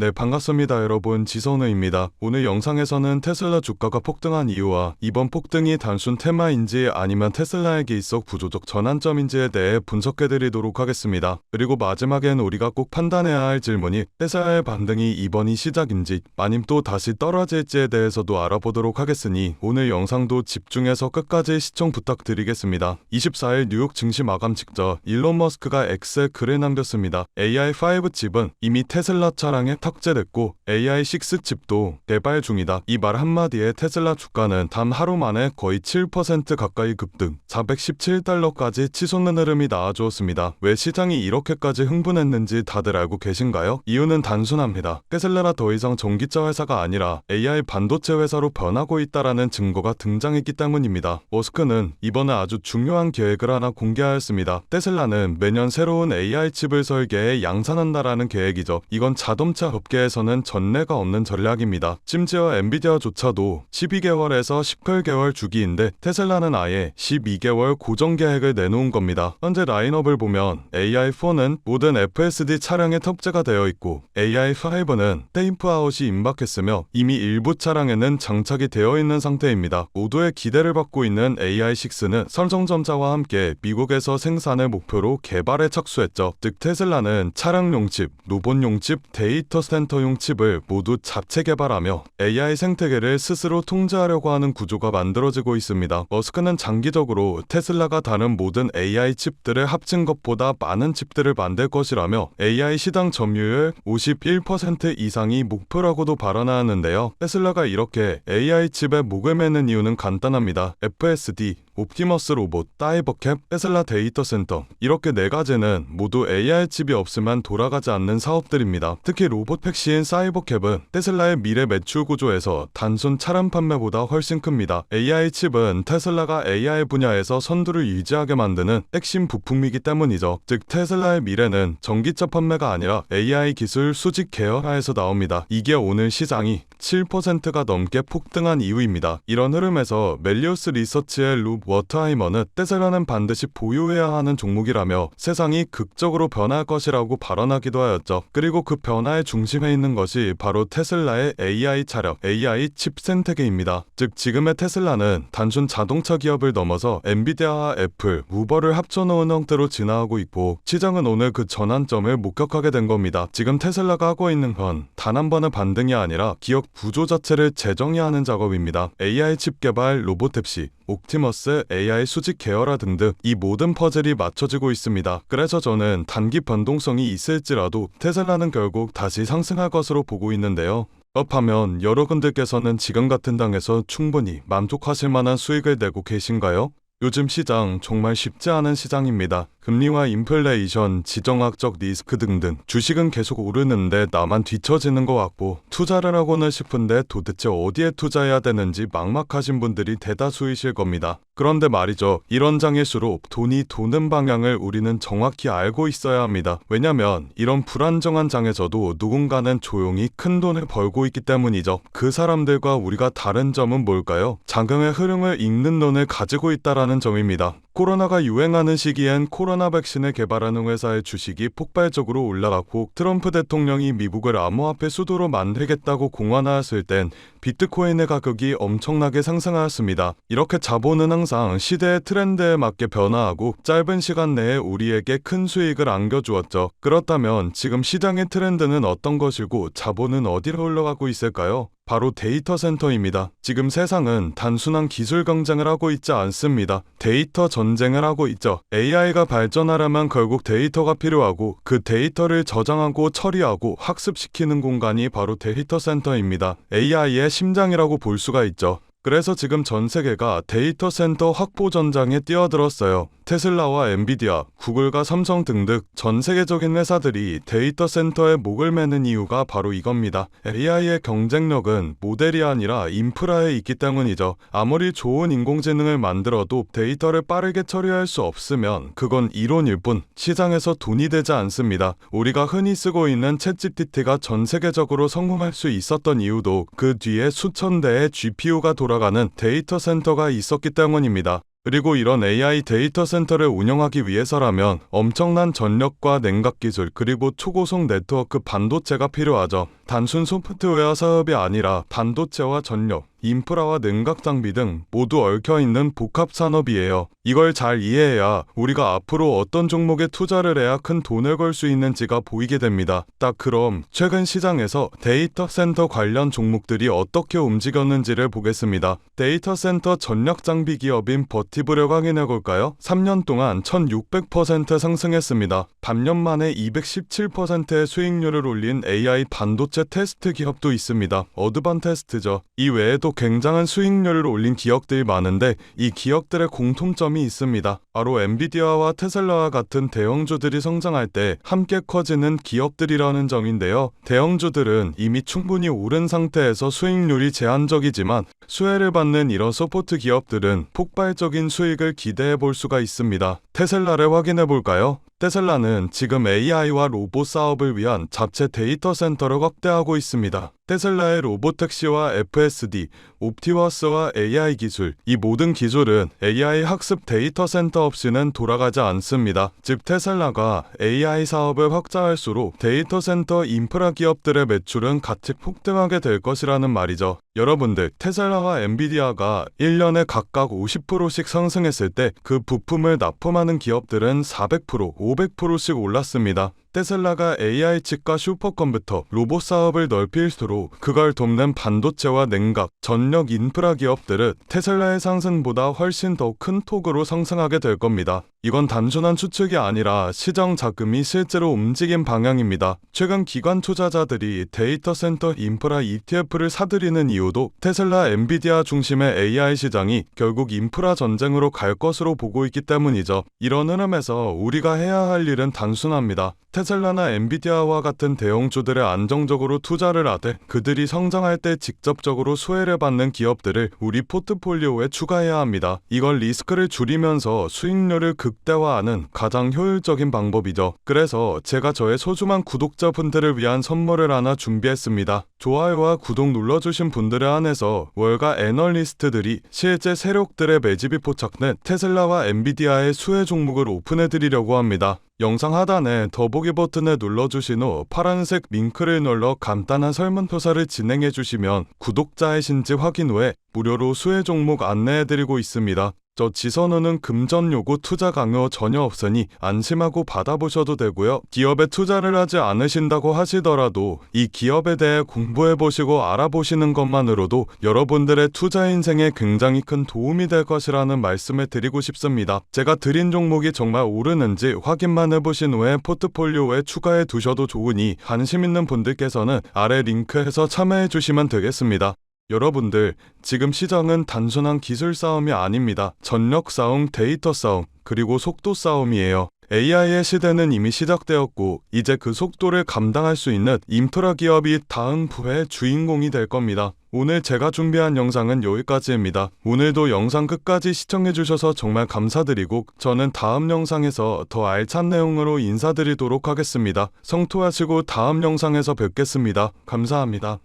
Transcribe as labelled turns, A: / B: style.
A: 네, 반갑습니다, 여러분. 지선우입니다. 오늘 영상에서는 테슬라 주가가 폭등한 이유와 이번 폭등이 단순 테마인지 아니면 테슬라에게 있어 구조적 전환점인지에 대해 분석해드리도록 하겠습니다. 그리고 마지막엔 우리가 꼭 판단해야 할 질문이 테슬라의 반등이 이번이 시작인지 아님 또 다시 떨어질지에 대해서도 알아보도록 하겠으니 오늘 영상도 집중해서 끝까지 시청 부탁드리겠습니다. 24일 뉴욕 증시 마감 직전 일론 머스크가 X에 글을 남겼습니다. AI5 칩은 이미 테슬라 차량에 탑재됐고 AI6 칩도 개발 중이다. 이 말 한마디에 테슬라 주가는 단 하루 만에 거의 7% 가까이 급등, 417달러까지 치솟는 흐름이 나와주었습니다. 왜 시장이 이렇게까지 흥분했는지 다들 알고 계신가요? 이유는 단순합니다. 테슬라가 더 이상 전기차 회사가 아니라 AI 반도체 회사로 변하고 있다라는 증거가 등장했기 때문입니다. 머스크는 이번에 아주 중요한 계획을 하나 공개하였습니다. 테슬라는 매년 새로운 AI 칩을 설계해 양산한다라는 계획이죠. 이건 자동차 업계에서는 전례가 없는 전략입니다. 심지어 엔비디아조차도 12개월에서 18개월 주기인데 테슬라는 아예 12개월 고정 계획을 내놓은 겁니다. 현재 라인업을 보면 AI4는 모든 FSD 차량에 탑재가 되어 있고 AI5는 테이프아웃이 임박했으며 이미 일부 차량에는 장착이 되어 있는 상태입니다. 모두의 기대를 받고 있는 AI6는 설정점자와 함께 미국에서 생산을 목표로 개발에 착수했죠. 즉 테슬라는 차량용 칩, 로봇용 칩, 데이터 센터 용 칩을 모두 자체 개발하며 AI 생태계를 스스로 통제하려고 하는 구조가 만들어지고 있습니다. 머스크는 장기적으로 테슬라가 다른 모든 AI 칩들을 합친 것보다 많은 칩들을 만들 것이라며 AI 시장 점유율 51% 이상이 목표라고도 발언하는데요. 테슬라가 이렇게 AI 칩에 목을 매는 이유는 간단합니다. FSD, 옵티머스 로봇, 다이버캡, 테슬라 데이터 센터 이렇게 네 가지는 모두 AI 칩이 없으면 돌아가지 않는 사업들입니다. 특히 로봇 택시인 사이버캡은 테슬라의 미래 매출 구조에서 단순 차량 판매보다 훨씬 큽니다. AI 칩은 테슬라가 AI 분야에서 선두를 유지하게 만드는 핵심 부품이기 때문이죠. 즉 테슬라의 미래는 전기차 판매가 아니라 AI 기술 수직 계열화에서 나옵니다. 이게 오늘 시장이 7%가 넘게 폭등한 이유입니다. 이런 흐름에서 멜리오스 리서치의 루 워터하이머는 테슬라는 반드시 보유해야 하는 종목이라며 세상이 극적으로 변할 것이라고 발언하기도 하였죠. 그리고 그 변화의 중심에 있는 것이 바로 테슬라의 AI 차량, AI 칩 생태계입니다. 즉 지금의 테슬라는 단순 자동차 기업을 넘어서 엔비디아와 애플, 우버를 합쳐놓은 형태로 진화하고 있고 시장은 오늘 그 전환점을 목격하게 된 겁니다. 지금 테슬라가 하고 있는 건 단 한 번의 반등이 아니라 기업 구조 자체를 재정의하는 작업입니다. AI 칩 개발, 로보탭시, 옵티머스, AI 수직 계열화 등등 이 모든 퍼즐이 맞춰지고 있습니다. 그래서 저는 단기 변동성이 있을지라도 테슬라는 결국 다시 상승할 것으로 보고 있는데요. 업하면 여러분들께서는 지금 같은 당에서 충분히 만족하실 만한 수익을 내고 계신가요? 요즘 시장 정말 쉽지 않은 시장입니다. 금리와 인플레이션, 지정학적 리스크 등등 주식은 계속 오르는데 나만 뒤처지는 것 같고 투자를 하고는 싶은데 도대체 어디에 투자해야 되는지 막막하신 분들이 대다수이실 겁니다. 그런데 말이죠. 이런 장일수록 돈이 도는 방향을 우리는 정확히 알고 있어야 합니다. 왜냐면 이런 불안정한 장에서도 누군가는 조용히 큰 돈을 벌고 있기 때문이죠. 그 사람들과 우리가 다른 점은 뭘까요? 장경의 흐름을 읽는 눈을 가지고 있다라는 점입니다. 코로나가 유행하는 시기엔 코로나 백신을 개발하는 회사의 주식이 폭발적으로 올라갔고 트럼프 대통령이 미국을 암호화폐 수도로 만들겠다고 공언하였을 땐 비트코인의 가격이 엄청나게 상승하였습니다. 이렇게 자본은 항상 시대의 트렌드에 맞게 변화하고 짧은 시간 내에 우리에게 큰 수익을 안겨주었죠. 그렇다면 지금 시장의 트렌드는 어떤 것이고 자본은 어디로 흘러가고 있을까요? 바로 데이터 센터입니다. 지금 세상은 단순한 기술 경쟁을 하고 있지 않습니다. 데이터 전쟁을 하고 있죠. AI가 발전하려면 결국 데이터가 필요하고 그 데이터를 저장하고 처리하고 학습시키는 공간이 바로 데이터 센터입니다. AI의 심장이라고 볼 수가 있죠. 그래서 지금 전 세계가 데이터 센터 확보 전장에 뛰어들었어요. 테슬라와 엔비디아, 구글과 삼성 등등 전 세계적인 회사들이 데이터 센터에 목을 매는 이유가 바로 이겁니다. AI의 경쟁력은 모델이 아니라 인프라에 있기 때문이죠. 아무리 좋은 인공지능을 만들어도 데이터를 빠르게 처리할 수 없으면 그건 이론일 뿐 시장에서 돈이 되지 않습니다. 우리가 흔히 쓰고 있는 챗GPT가 전 세계적으로 성공할 수 있었던 이유도 그 뒤에 수천 대의 GPU가 돌아가는 데이터 센터가 있었기 때문입니다. 그리고 이런 AI 데이터 센터를 운영하기 위해서라면 엄청난 전력과 냉각 기술 그리고 초고속 네트워크 반도체가 필요하죠. 단순 소프트웨어 사업이 아니라 반도체와 전력, 인프라와 냉각 장비 등 모두 얽혀 있는 복합 산업이에요. 이걸 잘 이해해야 우리가 앞으로 어떤 종목에 투자를 해야 큰 돈을 벌수 있는지가 보이게 됩니다. 딱 그럼 최근 시장에서 데이터 센터 관련 종목들이 어떻게 움직였는지를 보겠습니다. 데이터 센터 전력 장비 기업인 버티브를 확인해 볼까요? 3년 동안 1600% 상승했습니다. 반년 만에 217%의 수익률을 올린 AI 반도체 테스트 기업도 있습니다. 어드반 테스트죠. 이 외에도 굉장한 수익률을 올린 기업들이 많은데 이 기업들의 공통점이 있습니다. 바로 엔비디아와 테슬라와 같은 대형주들이 성장할 때 함께 커지는 기업들이라는 점인데요. 대형주들은 이미 충분히 오른 상태에서 수익률이 제한적이지만 수혜를 받는 이런 서포트 기업들은 폭발적인 수익을 기대해 볼 수가 있습니다. 테슬라를 확인해 볼까요? 테슬라는 지금 AI와 로봇 사업을 위한 자체 데이터 센터를 확대하고 있습니다. 테슬라의 로보택시와 FSD, 옵티워스와 AI 기술, 이 모든 기술은 AI 학습 데이터 센터 없이는 돌아가지 않습니다. 즉 테슬라가 AI 사업을 확장할수록 데이터 센터 인프라 기업들의 매출은 같이 폭등하게 될 것이라는 말이죠. 여러분들, 테슬라와 엔비디아가 1년에 각각 50%씩 상승했을 때 그 부품을 납품하는 기업들은 400%, 500%씩 올랐습니다. 테슬라가 AI 칩과 슈퍼컴퓨터, 로봇 사업을 넓힐수록 그걸 돕는 반도체와 냉각, 전력 인프라 기업들은 테슬라의 상승보다 훨씬 더큰 폭으로 상승하게 될 겁니다. 이건 단순한 추측이 아니라 시장 자금이 실제로 움직인 방향입니다. 최근 기관 투자자들이 데이터 센터 인프라 ETF를 사들이는 이유도 테슬라, 엔비디아 중심의 AI 시장이 결국 인프라 전쟁으로 갈 것으로 보고 있기 때문이죠. 이런 흐름에서 우리가 해야 할 일은 단순합니다. 테슬라나 엔비디아와 같은 대형주들에 안정적으로 투자를 하되 그들이 성장할 때 직접적으로 수혜를 받는 기업들을 우리 포트폴리오에 추가해야 합니다. 이걸 리스크를 줄이면서 수익률을 극대화하는 가장 효율적인 방법이죠. 그래서 제가 저의 소중한 구독자분들을 위한 선물을 하나 준비했습니다. 좋아요와 구독 눌러주신 분들에 한해서 월가 애널리스트들이 실제 세력들의 매집이 포착된 테슬라와 엔비디아의 수혜 종목을 오픈해드리려고 합니다. 영상 하단에 더보기 버튼을 눌러주신 후 파란색 링크를 눌러 간단한 설문조사를 진행해 주시면 구독자이신지 확인 후에 무료로 수혜 종목 안내해드리고 있습니다. 저 지선우는 금전 요구 투자 강요 전혀 없으니 안심하고 받아보셔도 되고요. 기업에 투자를 하지 않으신다고 하시더라도 이 기업에 대해 공부해보시고 알아보시는 것만으로도 여러분들의 투자 인생에 굉장히 큰 도움이 될 것이라는 말씀을 드리고 싶습니다. 제가 드린 종목이 정말 오르는지 확인만 해 보신 후에 포트폴리오에 추가해 두셔도 좋으니 관심 있는 분들께서는 아래 링크에서 참여해 주시면 되겠습니다. 여러분들, 지금 시장은 단순한 기술 싸움이 아닙니다. 전력 싸움, 데이터 싸움, 그리고 속도 싸움이에요. AI의 시대는 이미 시작되었고, 이제 그 속도를 감당할 수 있는 인프라 기업이 다음 부의 주인공이 될 겁니다. 오늘 제가 준비한 영상은 여기까지입니다. 오늘도 영상 끝까지 시청해주셔서 정말 감사드리고, 저는 다음 영상에서 더 알찬 내용으로 인사드리도록 하겠습니다. 성토하시고 다음 영상에서 뵙겠습니다. 감사합니다.